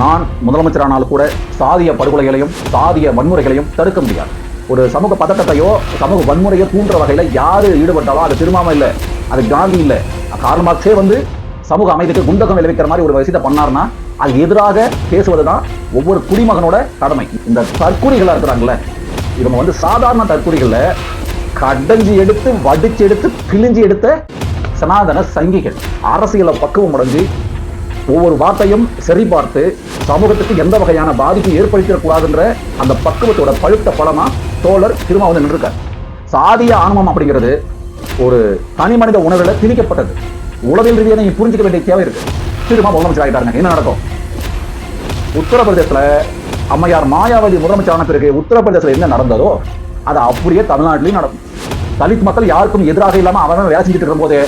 நான் முதலமைச்சரானால் கூட சாதிய படுகொலைகளையும் சாதிய வன்முறைகளையும் தடுக்க முடியாது. ஒரு சமூக பதட்டத்தையோ சமூக வன்முறையோ தூண்டுற வகையில் யார் ஈடுபட்டாலும் அது திருமாம இல்லை அது காந்தி இல்லை. கார்ல் வந்து சமூக அமைதிக்கு குண்டகம் விளைவிக்கிற மாதிரி ஒரு விஷயத்தை பண்ணார்னா அது எதிராக பேசுவது தான் ஒவ்வொரு குடிமகனோட கடமை. இந்த தற்கொலைகளா இருக்கிறாங்களே இவங்க வந்து சாதாரண தற்கொலைகள்ல கடைஞ்சி எடுத்து வடிச்சு எடுத்து கிழிஞ்சி எடுத்த சனாதன சங்கிகள். அரசியலை பக்குவம் அடைஞ்சு ஒவ்வொரு வார்த்தையும் சரி பார்த்து சமூகத்துக்கு எந்த வகையான பாதிப்பு ஏற்படுத்திடக்கூடாதுன்ற அந்த பக்குவத்தோட பழுத்த பலமா தோழர் திரும்ப வந்து நின்றுருக்கார். சாதிய ஆணவம் அப்படிங்கிறது ஒரு தனி மனித உணர்வில் திணிக்கப்பட்டது. உளவியல் ரீதியாக நீங்க புரிஞ்சுக்க வேண்டிய தேவை இருக்கு. திரும்ப முதலமைச்சர் ஆகிட்டாருங்க என்ன நடக்கும்? உத்தரப்பிரதேசத்தில் அம்மையார் மாயாவதி முதலமைச்சரான பிறகு உத்தரப்பிரதேசத்தில் என்ன நடந்ததோ அது அப்படியே தமிழ்நாட்டிலையும் நடக்கும். தலித் மக்கள் யாருக்கும் எதிராக இல்லாம அவன் வேலை செஞ்சுட்டு இருக்கும் போதே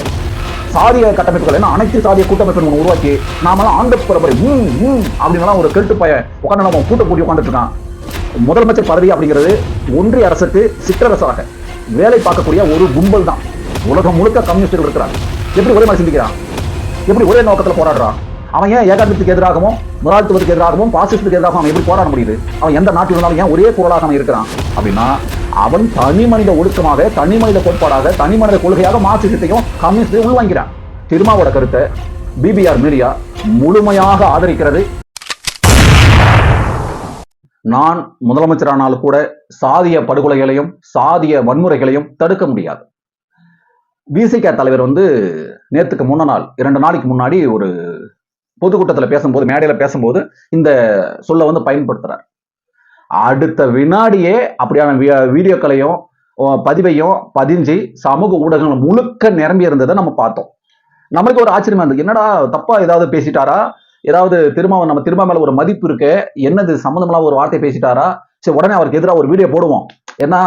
சாதிய கட்டமைப்புகள் என்ன? அனைத்து சாதிய கூட்டமைப்பு ஒன்று உருவாக்கி நாமெல்லாம் ஆண்டு பரம்பரை. ம் ம் அப்படின்லாம் ஒரு கெட்டு பய உட்காந்து நம்ம கூட்ட கூட்டி உட்காந்துட்டு இருக்கான். முதலமைச்சர் பதவி அப்படிங்கிறது ஒன்றிய அரசுக்கு சிற்றரசாக வேலை பார்க்கக்கூடிய ஒரு கும்பல் தான். உலகம் முழுக்க கம்யூனிஸ்டுகள் இருக்கிறார் எப்படி ஒரே மாதிரி சிந்திக்கிறான்? எப்படி ஒரே நோக்கத்தில் போராடுறான்? அவன் ஏன் ஏகாதிபத்துக்கு எதிராகவும் முதலாளித்துவத்துக்கு எதிராகவும் பாசிஸ்டுக்கு எதிராகவும் அவன் எப்படி போராட முடியுது? அவன் எந்த நாட்டில் இருந்தாலும் ஏன் ஒரே குரலாக அவன் இருக்கிறான்? அப்படின்னா அவன் தனி மனித ஒழுக்கமாக தனி மனித கோட்பாடாக தனி மனித கொள்கையாக மார்க்சிசத்தையும் கம்யூனிஸ்டையும் உள்வாங்கிறான் திருமாவோட கருத்தை பிபிஆர் மீடியா முழுமையாக ஆதரிக்கிறது. நான் முதலமைச்சரானால் கூட சாதிய படுகொலைகளையும் சாதிய வன்முறைகளையும் தடுக்க முடியாது. விசிக தலைவர் வந்து நேத்துக்கு முன்ன நாள் இரண்டு நாளைக்கு முன்னாடி ஒரு பொதுக்கூட்டத்தில் பேசும்போது மேடையில் பேசும்போது இந்த சொல்ல வந்து பயன்படுத்துறார். அடுத்த வினாடியே அப்படியான வீடியோக்களையும் பதிவையும் பதிஞ்சு சமூக ஊடகங்கள் முழுக்க நிரம்பி இருந்ததை நம்ம பார்த்தோம். நம்மளுக்கு ஒரு ஆச்சரியமா இருந்தது. என்னடா தப்பா ஏதாவது பேசிட்டாரா? ஏதாவது திரும்ப நம்ம திரும்ப மேல ஒரு மதிப்பு இருக்கு. என்னது சம்மந்தமெல்லாம் ஒரு வார்த்தை பேசிட்டாரா? சரி உடனே அவருக்கு எதிராக ஒரு வீடியோ போடுவோம். ஏன்னா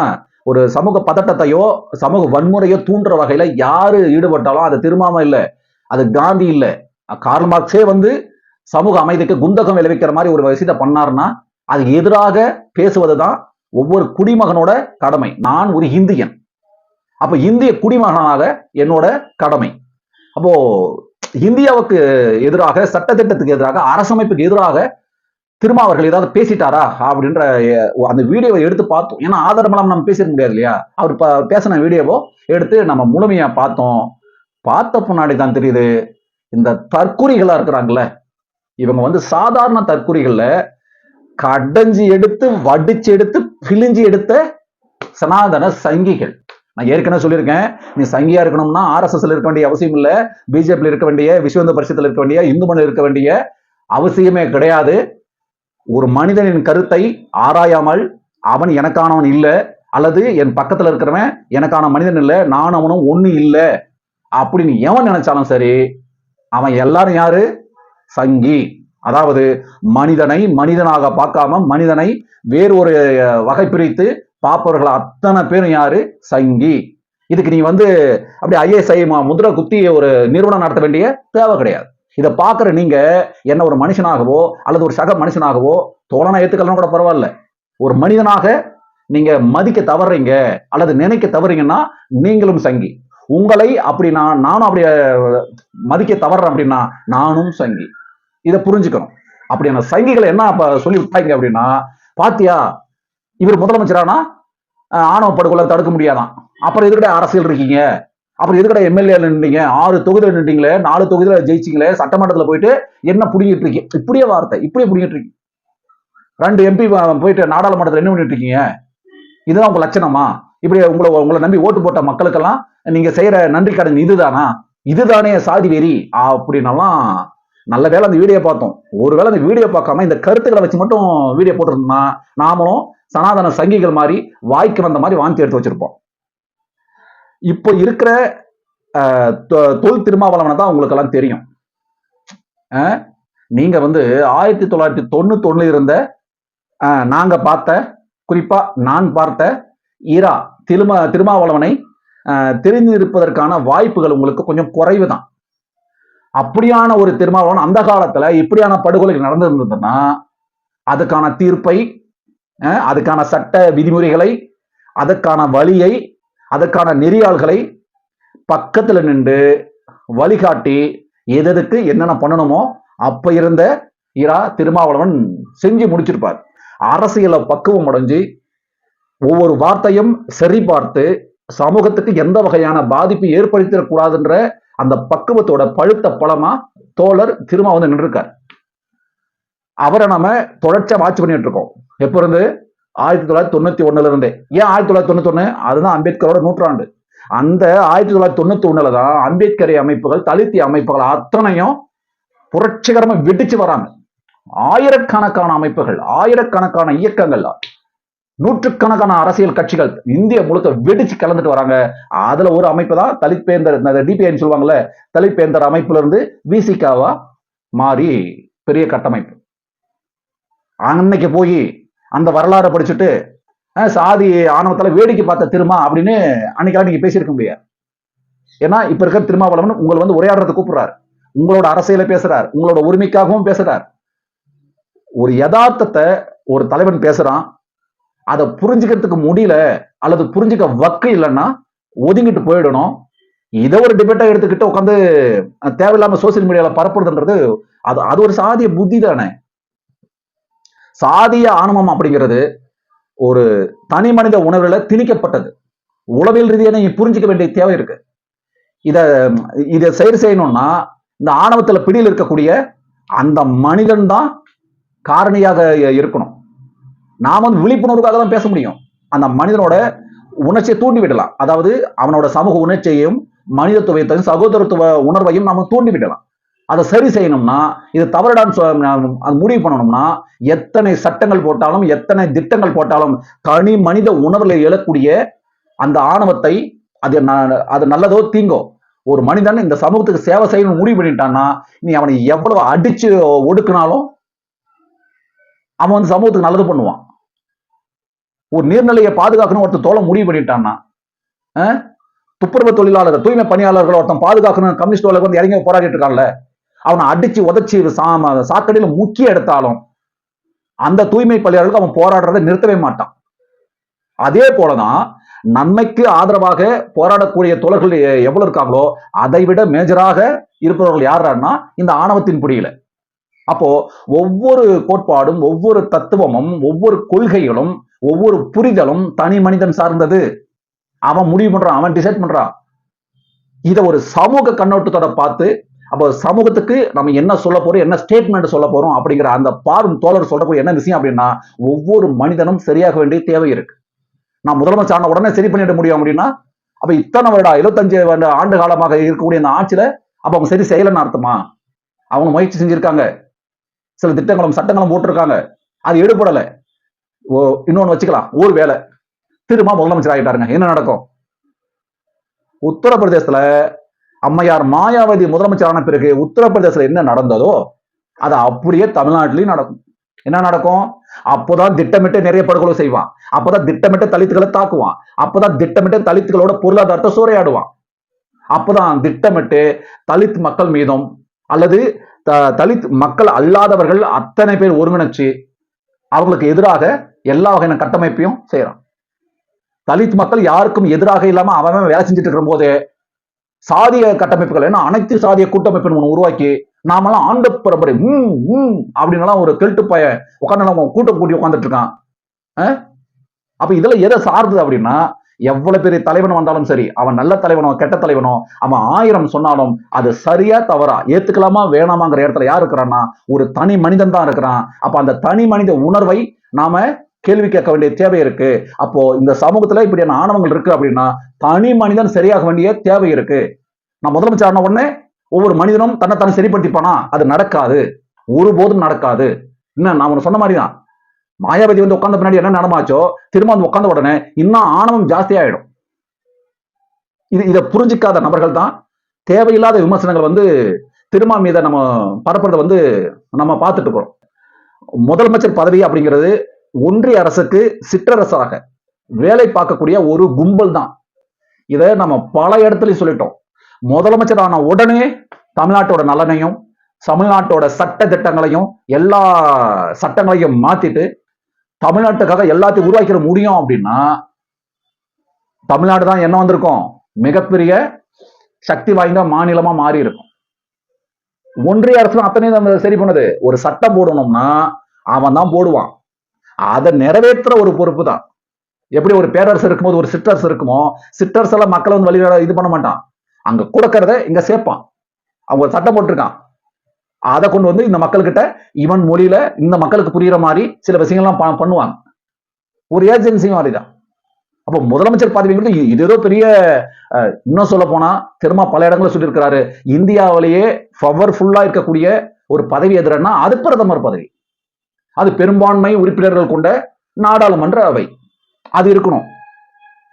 ஒரு சமூக பதட்டத்தையோ சமூக வன்முறையோ தூண்டுற வகையில யாரு ஈடுபட்டாலும் அது திருமாம இல்லை. அது காந்தி இல்லை. கார்ல் மார்க்ஸே வந்து சமூக அமைதிக்கு குந்தகம் விளைவிக்கிற மாதிரி ஒரு விஷயத்தை பண்ணாருன்னா அது எதிராக பேசுவது தான் ஒவ்வொரு குடிமகனோட கடமை. நான் ஒரு இந்தியன். அப்ப இந்திய குடிமகனாக என்னோட கடமை. அப்போ இந்தியாவுக்கு எதிராக சட்டத்திட்டத்துக்கு எதிராக அரசமைப்புக்கு எதிராக திரும்ப அவர்கள் ஏதாவது பேசிட்டாரா அப்படின்ற அந்த வீடியோவை எடுத்து பார்த்தோம். ஏன்னா ஆதாரமெல்லாம் நம்ம பேசிட முடியாது இல்லையா? அவர் பேசின வீடியோவோ எடுத்து நம்ம முழுமையா பார்த்தோம். பார்த்த பின்னாடி தான் தெரியுது. இந்த தற்குறிகளா இருக்கிறாங்களே. இவங்க வந்து சாதாரண தற்குறிகள்ல கடைஞ்சி எடுத்து வடிச்சு எடுத்து பிழிஞ்சு எடுத்த சனாதன சங்கிகள். நான் ஏற்கனவே சொல்லியிருக்கேன் நீ சங்கியா இருக்கணும்னா ஆர்எஸ்எஸ்ல இருக்க வேண்டிய அவசியம் இல்ல பிஜேபியில் இருக்க வேண்டிய விஸ்வந்த பரிசத்தில் இருக்க வேண்டிய இந்து மண்ணில் இருக்க வேண்டிய அவசியமே கிடையாது. ஒரு மனிதனின் கருத்தை ஆராயாமல் அவன் எனக்கானவன் இல்லை அல்லது என் பக்கத்துல இருக்கிறவன் எனக்கான மனிதன் இல்லை நான் அவனும் ஒண்ணு இல்லை அப்படின்னு எவன் நினைச்சாலும் சரி அவன் எல்லாரும் யாரு? சங்கி. அதாவது மனிதனை மனிதனாக பார்க்காம மனிதனை வேறு ஒரு வகை பிரித்து பார்ப்பவர்கள் அத்தனை பேரும் யாரு? சங்கி. இதுக்கு நீ வந்து அப்படி ஐஎஸ்ஐ முதிரை குத்தி ஒரு நிறுவனம் நடத்த வேண்டிய தேவை கிடையாது. இதை பார்க்குற நீங்க என்ன ஒரு மனுஷனாகவோ அல்லது ஒரு சக மனுஷனாகவோ தோழனை ஏத்துக்கலாம் கூட பரவாயில்ல. ஒரு மனிதனாக நீங்க மதிக்க தவறுறீங்க அல்லது நினைக்க தவறீங்கன்னா நீங்களும் சங்கி. உங்களை அப்படி நான் நானும் அப்படி மதிக்க தவறுறேன் அப்படின்னா நானும் சங்கி. இதை புரிஞ்சுக்கணும். அப்படியான சங்கிகளை என்ன அப்ப சொல்லி விட்டாங்க அப்படின்னா பாத்தியா இவர் முதலமைச்சரானா? ஆணவ படுகொலை தடுக்க முடியாதான். அப்புறம் எதுக்கடா அரசியல் இருக்கீங்க? அப்புறம் எதுக்கடா எம்எல்ஏ நின்றீங்க? ஆறு தொகுதியில் நின்றீங்களே நாலு தொகுதியில ஜெயிச்சிங்களே சட்டமன்றத்துல போயிட்டு என்ன புடிங்கிட்டு இருக்கீங்க? இப்படியே வார்த்தை இப்படியே புடிங்கிட்டு இருக்கீங்க. ரெண்டு எம்பி போயிட்டு நாடாளுமன்றத்தில் என்ன பண்ணிட்டு இருக்கீங்க? இதுதான் உங்க லட்சணமா? இப்படி உங்களை உங்களை நம்பி ஓட்டு போட்ட மக்களுக்கெல்லாம் நீங்க செய்யற நன்றி கடன் இதுதானா? இதுதானே சாதி வெறி? அப்படின்னலாம் நல்ல வேளை அந்த வீடியோ பார்த்தோம். ஒருவேளை அந்த வீடியோ பார்க்காம இந்த கருத்துக்களை வச்சு மட்டும் வீடியோ போட்டிருந்தோம்னா நாமளும் சனாதன சங்கிகள் மாதிரி வாய்க்கு வந்த மாதிரி வாந்தி எடுத்து வச்சிருப்போம். இப்போ இருக்கிற தொல் திருமாவளவனை தான் உங்களுக்கு எல்லாம் தெரியும் நீங்க வந்து ஆயிரத்தி தொள்ளாயிரத்தி தொண்ணூத்தி இருந்த நாங்க பார்த்த குறிப்பா நான் பார்த்த ஈரா திருமா திருமாவளவனை தெரிந்திருப்பதற்கான வாய்ப்புகள் உங்களுக்கு கொஞ்சம் குறைவு தான் அப்படியான ஒரு திருமாவளவன் அந்த காலத்துல இப்படியான படுகொலை நடந்திருந்ததுன்னா அதுக்கான தீர்ப்பை அதுக்கான சட்ட விதிமுறைகளை அதற்கான வழியை அதற்கான நெறியாள்களை பக்கத்துல நின்று வழிகாட்டி எதற்கு என்னென்ன பண்ணணுமோ அப்ப இருந்த இரா திருமாவளவன் செஞ்சு முடிச்சிருப்பார். அரசியல பக்குவம் அடைஞ்சு ஒவ்வொரு வார்த்தையும் சரி பார்த்து சமூகத்துக்கு எந்த வகையான பாதிப்பு ஏற்படுத்திடக்கூடாதுன்ற அந்த பக்குவத்தோட பழுத்த பழமா தோழர் திருமா வந்து நின்றுருக்கார். அவரை நம்ம தொடர்ச்சியா வாட்ச் பண்ணிட்டு இருக்கோம். எப்ப இருந்து? ஆயிரத்தி தொள்ளாயிரத்தி தொண்ணூத்தி ஒண்ணுல இருந்தே. ஏன் ஆயிரத்தி தொள்ளாயிரத்தி தொண்ணூத்தி ஒண்ணு அதுதான் அம்பேத்கரோட நூற்றாண்டு. அந்த ஆயிரத்தி தொள்ளாயிரத்தி தொண்ணூத்தி ஒண்ணுல தான் அம்பேத்கரி அமைப்புகள் தலித்தி அமைப்புகள் அத்தனையும் புரட்சிகரமா வெடிச்சு வராங்க. ஆயிரக்கணக்கான அமைப்புகள் ஆயிரக்கணக்கான இயக்கங்கள். நூற்றுக்கணக்கான அரசியல் கட்சிகள் இந்திய முழுக்க வெடிச்சு கலந்துட்டு வராங்க. அதுல ஒரு அமைப்பு தான் தலித் பேந்தர் டிபிஐன்னு சொல்லுவாங்கல்ல தலித் பேந்தர் அமைப்புல இருந்து விசிகாவா மாறி பெரிய கட்டமைப்பு. அன்னைக்கு போய் அந்த வரலாறை படிச்சுட்டு அஹ், சாதி ஆணவத்தில் வேடிக்கை பார்த்த திருமா அப்படின்னு அன்னைக்கெல்லாம் நீங்க பேசியிருக்க முடியாது. ஏன்னா இப்ப இருக்கிற திருமாவளவன் உங்களை வந்து உரையாடுறத கூப்பிடுறாரு. உங்களோட அரசியலை பேசுறார். உங்களோட உரிமைக்காகவும் பேசுறார். ஒரு யதார்த்தத்தை ஒரு தலைவன் பேசுறான். அதை புரிஞ்சுக்கிறதுக்கு முடியல அல்லது புரிஞ்சுக்க வக்கு இல்லைன்னா ஒதுங்கிட்டு போயிடணும். இதை ஒரு டிபேட்டா எடுத்துக்கிட்டு உட்காந்து தேவையில்லாம சோசியல் மீடியால பரப்புறதுன்றது அது அது ஒரு சாதிய புத்தி தானே. சாதிய ஆணவம் அப்படிங்கிறது ஒரு தனி மனித உணர்வுல திணிக்கப்பட்டது. உளவியல் ரீதியாக நீங்க புரிஞ்சுக்க வேண்டிய தேவை இருக்கு. இத இதை செயல் செய்யணும்னா இந்த ஆணவத்துல பிடியில் இருக்கக்கூடிய அந்த மனிதன் தான் காரணியாக இருக்கணும். நாம் வந்து விழிப்புணர்வுக்காக தான் பேச முடியும். அந்த மனிதனோட உணர்ச்சியை தூண்டி விடலாம். அதாவது அவனோட சமூக உணர்ச்சியையும் மனிதத்துவத்தையும் சகோதரத்துவ உணர்வையும் நாம தூண்டி விடலாம். அதை சரி செய்யணும்னா இது தவறுடான்னு அது முடிவு பண்ணணும்னா எத்தனை சட்டங்கள் போட்டாலும் எத்தனை திட்டங்கள் போட்டாலும் தனி மனித உணர்வில் எழக்கூடிய அந்த ஆணவத்தை அது ந- அது நல்லதோ தீங்கோ ஒரு மனிதன் இந்த சமூகத்துக்கு சேவை செய்யணும்னு முடிவு பண்ணிட்டான்னா நீ அவனை எவ்வளவு அடிச்சு ஒடுக்குனாலும் அவன் வந்து சமூகத்துக்கு நல்லது பண்ணுவான். ஒரு நீர்நிலையை பாதுகாக்கணும் ஒருத்தன் தோலை முடிவு பண்ணிட்டான்னா துப்புரவு தொழிலாளர் தூய்மை பணியாளர்கள் ஒருத்தன் பாதுகாக்கணும் கம்யூனிஸ்ட் தோழர் வந்து இறங்கி போராடிட்டு இருக்கான்ல அவனை அடிச்சு உதச்சி சாக்கடையில் முக்கிய எடுத்தாலும் அந்த தூய்மை பணியாளர்களுக்கு அவன் போராடுறதை நிறுத்தவே மாட்டான். அதே போலதான் நன்மைக்கு ஆதரவாக போராடக்கூடிய தோழர்கள் எவ்வளவு இருக்காங்களோ அதை விட மேஜராக இருப்பவர்கள் யாருன்னா இந்த ஆணவத்தின் பிடியில. அப்போ ஒவ்வொரு கோட்பாடும் ஒவ்வொரு தத்துவமும் ஒவ்வொரு கொள்கைகளும் ஒவ்வொரு புரிதலும் தனி மனிதன் சார்ந்தது. அவன் முடிவு பண்றான் அவன் டிசைட் பண்றான். இதை ஒரு சமூக கண்ணோட்டத்தோட பார்த்து அப்போ சமூகத்துக்கு நம்ம என்ன சொல்ல போறோம் என்ன ஸ்டேட்மெண்ட் சொல்ல போறோம் அப்படிங்கிற அந்த பார்வம் தோழர் சொல்றப்போ என்ன விஷயம் அப்படின்னா ஒவ்வொரு மனிதனும் சரியாக வேண்டிய தேவை இருக்கு. நான் முதலமைச்சர் ஆன உடனே சரி பண்ணிட முடியும் அப்படின்னா அப்ப இத்தனை வருடம் எழுபத்தஞ்சு வருட ஆண்டு காலமாக இருக்கக்கூடிய அந்த ஆட்சியில அப்ப அவங்க சரி செய்யலைன்னு அர்த்தமா? அவங்க முயற்சி செஞ்சிருக்காங்க. சில திட்டங்களும் சட்டங்களும் போட்டிருக்காங்க. அது எடுபடலை. இன்னொன்னு வச்சுக்கலாம். ஒரு வேலை. திரும்ப முதலமைச்சர் ஆகிட்டாருங்க. என்ன நடக்கும்? உத்தரப்பிரதேசத்துல அம்மையார் மாயாவதி முதலமைச்சர் ஆன பிறகு உத்தரப்பிரதேசத்துல என்ன நடந்ததோ அது அப்படியே தமிழ்நாட்டிலையும் நடக்கும். என்ன நடக்கும்? அப்போதான் திட்டமிட்டு நிறைய படுகொலை செய்வான். அப்பதான் திட்டமிட்டு தலித்துகளை தாக்குவான். அப்பதான் திட்டமிட்டு தலித்துகளோட பொருளாதாரத்தை சூறையாடுவான். அப்பதான் திட்டமிட்டு தலித் மக்கள் மீதும் அல்லது த- தலித் மக்கள் அல்லாதவர்கள் அத்தனை பேர் ஒருங்கிணைச்சு அவங்களுக்கு எதிராக எல்லா வகையான கட்டமைப்பையும் செய்யறான். தலித் மக்கள் யாருக்கும் எதிராக இல்லாம அவன் வேலை செஞ்சுட்டு இருக்கும் போது சாதிய கட்டமைப்புகள் ஏன்னா அனைத்து சாதிய கூட்டமைப்பின் ஒண்ணு உருவாக்கி நாமெல்லாம் ஆண்டு பரம்பரை ம் ம் அப்படின்னுலாம் ஒரு கெல்ட்டு பய உட்காந்து நம்ம கூட்டம் கூட்டி உட்காந்துட்டு இருக்கான். அஹ்? அப்ப இதுல எதை சார்ந்தது அப்படின்னா எவ்வளவு பெரிய தலைவன் வந்தாலும் சரி அவன் நல்ல தலைவனோ கெட்ட தலைவனோ அவன் ஆயிரம் சொன்னாலும் அது சரியா தவறா ஏத்துக்கலாமா வேணாமாங்கிற இடத்துல யார் இருக்கிறான்னா ஒரு தனி மனிதன் தான் இருக்கிறான். அப்ப அந்த தனி மனித உணர்வை நாம கேள்வி கேட்க வேண்டிய தேவை இருக்கு. அப்போ இந்த சமூகத்துல இப்படியான ஆணவங்கள் இருக்கு அப்படின்னா தனி மனிதன் சரியாக வேண்டிய தேவை இருக்கு. நான் முதலமைச்சர் ஆன உடனே ஒவ்வொரு மனிதனும் தன்னைத்தானே சரிப்படுத்திப்பானா? அது நடக்காது. ஒருபோதும் நடக்காது. என்ன நான் உனக்கு சொன்ன மாதிரி தான் மாயாவதி வந்து உட்காந்த பின்னாடி என்ன நடமாச்சோ திரும்ப வந்து உட்காந்த உடனே இன்னும் ஆணவம் ஜாஸ்தியாயிடும் இது இதை புரிஞ்சிக்காத நபர்கள் தான். தேவையில்லாத விமர்சனங்கள் வந்து திருமா மீத நம்ம பரப்புறதை வந்து நம்ம பார்த்துட்டு இருக்கிறோம். முதலமைச்சர் பதவி அப்படிங்கிறது ஒன்றிய அரசுக்கு சிற்றரசாக வேலை பார்க்கக்கூடிய ஒரு கும்பல் தான் இதை நம்ம பல இடத்துலையும் சொல்லிட்டோம். முதலமைச்சர் உடனே தமிழ்நாட்டோட நலனையும் தமிழ்நாட்டோட சட்ட திட்டங்களையும் எல்லா சட்டங்களையும் மாத்திட்டு தமிழ்நாட்டுக்காக எல்லாத்தையும் உருவாக்கிட முடியும் அப்படின்னா தமிழ்நாடு தான் என்ன வந்திருக்கும்? மிகப்பெரிய சக்தி வாய்ந்த மாநிலமா மாறி இருக்கும் ஒன்றிய அரசு அத்தனையும் சரி பண்ணுது. ஒரு சட்டம் போடணும்னா அவன் தான் போடுவான். அதை நிறைவேற்றுற ஒரு பொறுப்பு தான் எப்படி ஒரு பேரரசு இருக்கும்போது ஒரு சிற்றரசு இருக்குமோ சிற்றரசு எல்லாம் மக்களை வந்து வழி இது பண்ண மாட்டான். அங்க கொடுக்கறத இங்க சேர்ப்பான். அவங்க ஒரு சட்டம் போட்டிருக்கான். அதை கொண்டு வந்து இந்த மக்கள்கிட்ட இவன் மொழியில இந்த மக்களுக்கு புரியுற மாதிரி சில விஷயங்கள்லாம் ப- பண்ணுவாங்க. ஒரு ஏஜென்சி மாதிரி தான் அப்போ முதலமைச்சர் பதவிங்கிறது இது- ஏதோ பெரிய அஹ், இன்னும் சொல்ல போனா திரும்ப பல இடங்களில் சொல்லியிருக்கிறாரு. இந்தியாவிலேயே பவர்ஃபுல்லா இருக்கக்கூடிய ஒரு பதவி எதிரன்னா அது பிரதமர் பதவி. அது பெரும்பான்மை உறுப்பினர்கள் கொண்ட நாடாளுமன்ற அவை. அது இருக்கணும்.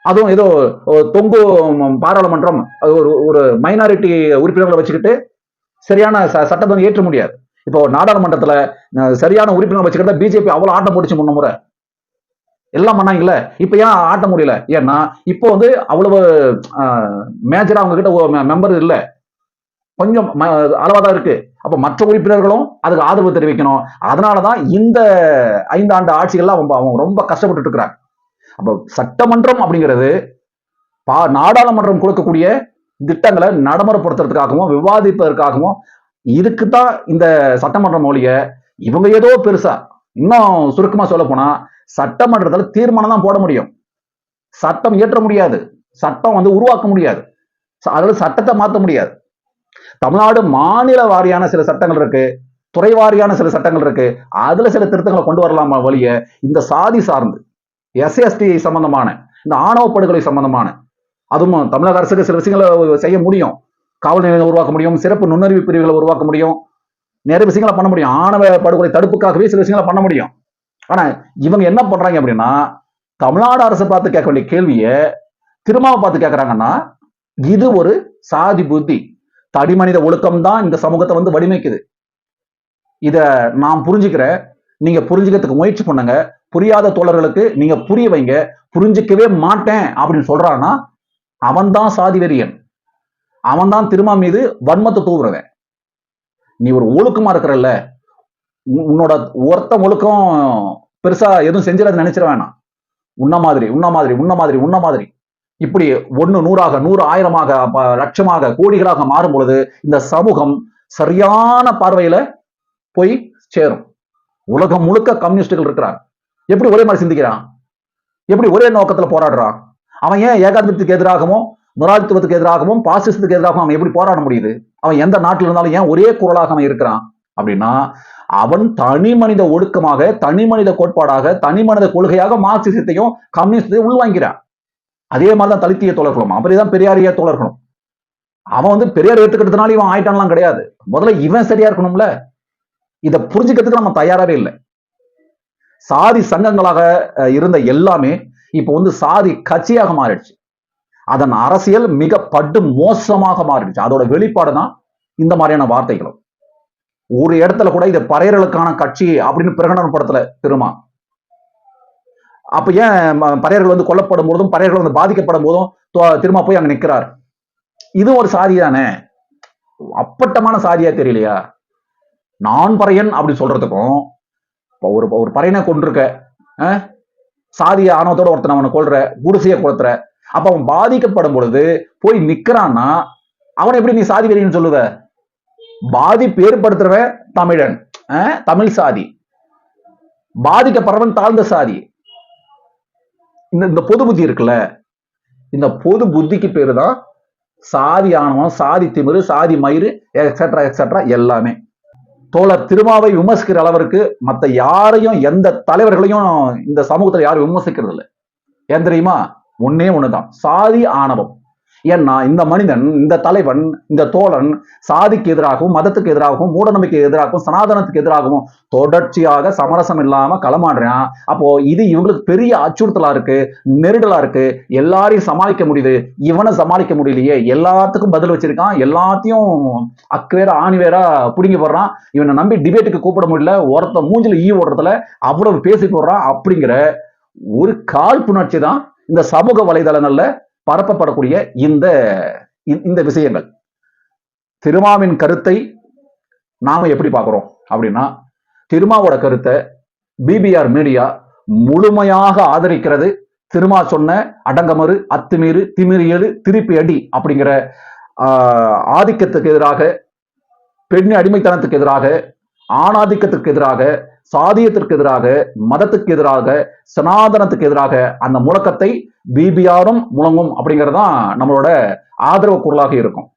அதுவும் ஏதோ தொங்கு பாராளுமன்றம் அது ஒரு ஒரு மைனாரிட்டி உறுப்பினர்களை வச்சுக்கிட்டு சரியான ச- சட்டத்தை வந்து ஏற்ற முடியாது. இப்போ நாடாளுமன்றத்துல சரியான உறுப்பினர் வச்சுக்கிட்டா பிஜேபி அவ்வளவு ஆட்டம் போட்டுச்சு முன்ன முறை. எல்லாம் பண்ணாங்கல்ல? இப்ப ஏன் ஆட்ட முடியல? ஏன்னா இப்போ வந்து அவ்வளவு மேஜரா அவங்க கிட்ட மெம்பர் இல்லை. கொஞ்சம் ம- தான் இருக்கு. அப்ப மற்ற உறுப்பினர்களும் அதுக்கு ஆதரவு தெரிவிக்கணும். அதனாலதான் இந்த ஐந்து ஆண்டு ஆட்சிகள்லாம் அவங்க அவங்க ரொம்ப கஷ்டப்பட்டு இருக்கிறாங்க அப்ப சட்டமன்றம் அப்படிங்கிறது பா நாடாளுமன்றம் கொடுக்கக்கூடிய திட்டங்களை நடைமுறைப்படுத்துறதுக்காகவும் விவாதிப்பதற்காகவும் இதுக்கு தான் இந்த சட்டமன்றம் மொழிய இவங்க ஏதோ பெருசா இன்னும் சுருக்கமா சொல்ல போனா சட்டமன்றத்துல தீர்மானம் தான் போட முடியும். சட்டம் இயற்ற முடியாது. சட்டம் வந்து உருவாக்க முடியாது. அதாவது சட்டத்தை மாற்ற முடியாது. தமிழ்நாடு மாநில வாரியான சில சட்டங்கள் இருக்கு துறை வாரியான சில சட்டங்கள் இருக்கு. அதுல சில திருத்தங்களை கொண்டு வரலாமா வழிய இந்த சாதி சார்ந்து எஸ்எஸ்டி சம்பந்தமான இந்த ஆணவ படுகொலை சம்பந்தமான அதுவும் தமிழக அரசுக்கு சில விஷயங்களை செய்ய முடியும். காவல் நிலையங்களை உருவாக்க முடியும் சிறப்பு நுண்ணறிவு பிரிவுகளை உருவாக்க முடியும். நிறைய விஷயங்களை பண்ண முடியும். ஆணவ படுகொலை தடுப்புக்காகவே சில விஷயங்களை பண்ண முடியும். ஆனா இவங்க என்ன பண்றாங்க அப்படின்னா தமிழ்நாடு அரசு பார்த்து கேட்க வேண்டிய கேள்வியை திருமாவை பார்த்து கேட்கறாங்கன்னா இது ஒரு சாதி புத்தி. தடிமனித ஒழுக்கம் தான் இந்த சமூகத்தை வந்து வடிமைக்குது இத நான் புரிஞ்சுக்கிறேன். நீங்க புரிஞ்சுக்கிறதுக்கு முயற்சி பண்ணுங்க. புரியாத தோழர்களுக்கு நீங்க புரிய வைங்க. புரிஞ்சிக்கவே மாட்டேன் அப்படின்னு சொல்றான்னா அவன்தான் சாதி வெறியன். அவன்தான் திருமா மீது வன்மத்தை தூவுறவன். நீ ஒரு ஒழுக்கமா இருக்கிறல்ல. உன்னோட ஒருத்த ஒழுக்கம் பெருசா எதுவும் செஞ்சிடாது நினைச்சிட வேணாம். உன்ன மாதிரி உன்ன மாதிரி உன்ன மாதிரி உன்ன மாதிரி. இப்படி ஒண்ணு நூறாக நூறு ஆயிரமாக லட்சமாக கோடிகளாக மாறும் பொழுது இந்த சமூகம் சரியான பார்வையில போய் சேரும். உலகம் முழுக்க கம்யூனிஸ்டுகள் இருக்கிறான் எப்படி ஒரே மாதிரி சிந்திக்கிறான்? எப்படி ஒரே நோக்கத்துல போராடுறான்? அவன் ஏன் ஏகாதிபத்தியத்துக்கு எதிராகவும் முதலாளித்துவத்துக்கு எதிராகவும் பாசிசத்துக்கு எதிராகவும் அவன் எப்படி போராட முடியுது? அவன் எந்த நாட்டில் இருந்தாலும் ஏன் ஒரே குரலாக அவன் இருக்கிறான்? அப்படின்னா அவன் தனி மனித ஒழுக்கமாக தனி மனித கோட்பாடாக தனி மனித கொள்கையாக மார்க்சிசத்தையும் கம்யூனிஸ்டையும் உள்வாங்கிறான் அதே மாதிரிதான் தலித்திய தோழர்களும். அப்படிதான் பெரியாரிய தோழர்களும். அவன் வந்து பெரியார் ஏத்துக்கிறதுனால இவன் ஆயிட்டான்லாம் கிடையாது. முதல்ல இவன் சரியா இருக்கணும்ல? இதை புரிஞ்சுக்கிறதுக்கு நம்ம தயாராகவே இல்லை. சாதி சங்கங்களாக இருந்த எல்லாமே இப்போ வந்து சாதி கட்சியாக மாறிடுச்சு. அதன் அரசியல் மிக படு மோசமாக மாறிடுச்சு. அதோட வெளிப்பாடு தான் இந்த மாதிரியான வார்த்தைகளும். ஒரு இடத்துல கூட இது பறையர்களுக்கான கட்சி அப்படின்னு பிரகடனப்படுத்தல திருமா. அப்ப ஏன் பறையர்கள் வந்து கொல்லப்படும் போதும் பறையர்கள் வந்து பாதிக்கப்படும் போதும் திரும்ப போய் அங்க நிக்கிறார்? இது ஒரு சாதி தானே? அப்பட்டமான சாதியா தெரியலையா? நான் பறையன் அப்படி சொல்றதுக்கும் ஒரு ஒரு பறையனை கொண்டிருக்க சாதிய ஆணவத்தோட ஒருத்தன் அவனை கொள்ற குடிசைய கொளுத்துற அப்ப அவன் பாதிக்கப்படும் பொழுது போய் நிக்கிறான்னா அவனை எப்படி நீ சாதி வெறின்னு சொல்லுவ? பாதிப்பு ஏற்படுத்துறவன் தமிழன் தமிழ் சாதி. பாதிக்கப்படுறவன் தாழ்ந்த சாதி. இந்த இந்த பொது புத்தி இருக்குல்ல? இந்த பொது புத்திக்கு பேரு தான் சாதி ஆணவம் சாதி திமிரு சாதி மயிறு எக்ஸெட்ரா எக்ஸெட்ரா எல்லாமே. தோழர் திருமாவை விமர்சிக்கிற அளவிற்கு மற்ற யாரையும் எந்த தலைவர்களையும் இந்த சமூகத்தில் யாரும் விமர்சிக்கிறது இல்லை ஏன் தெரியுமா? ஒன்னே ஒண்ணுதான். சாதி ஆணவம். ஏன்னா இந்த மனிதன் இந்த தலைவன் இந்த தோழன் சாதிக்கு எதிராகவும் மதத்துக்கு எதிராகவும் மூடநம்பிக்கை எதிராகவும் சனாதனத்துக்கு எதிராகவும் தொடர்ச்சியாக சமரசம் இல்லாம களமாடுறான். அப்போ இது இவங்களுக்கு பெரிய அச்சுறுத்தலா இருக்கு நெருடலா இருக்கு. எல்லாரையும் சமாளிக்க முடியுது. இவனை சமாளிக்க முடியலையே. எல்லாத்துக்கும் பதில் வச்சிருக்கான். எல்லாத்தையும் அக்கு ஆணிவேரா பிடுங்கி போடுறான். இவனை நம்பி டிபேட்டுக்கு கூப்பிட முடியல. ஒருத்த மூஞ்சில ஈ ஓடுறதுல அவ்வளவு பேசி போடுறான் அப்படிங்கிற ஒரு காழ்ப்புணர்ச்சி தான் இந்த சமூக வலைதளங்கள்ல பரப்பப்படக்கூடிய இந்த இந்த- இந்த விஷயங்கள். திருமாவின் கருத்தை நாம எப்படி பார்க்குறோம் அப்படின்னா திருமாவோட கருத்தை பிபிஆர் மீடியா முழுமையாக ஆதரிக்கிறது. திருமா சொன்ன அடங்கமறு அத்துமீறு திமிரியடு திருப்பி அடி அப்படிங்கிற ஆதிக்கத்துக்கு எதிராக பெண் அடிமைத்தனத்துக்கு எதிராக ஆணாதிக்கத்திற்கு எதிராக சாதியத்திற்கு எதிராக மதத்துக்கு எதிராக சனாதனத்துக்கு எதிராக அந்த முழக்கத்தை பிபிஆரும் முழங்கும் அப்படிங்கறதுதான் நம்மளோட ஆதரவு குரலாக இருக்கும்.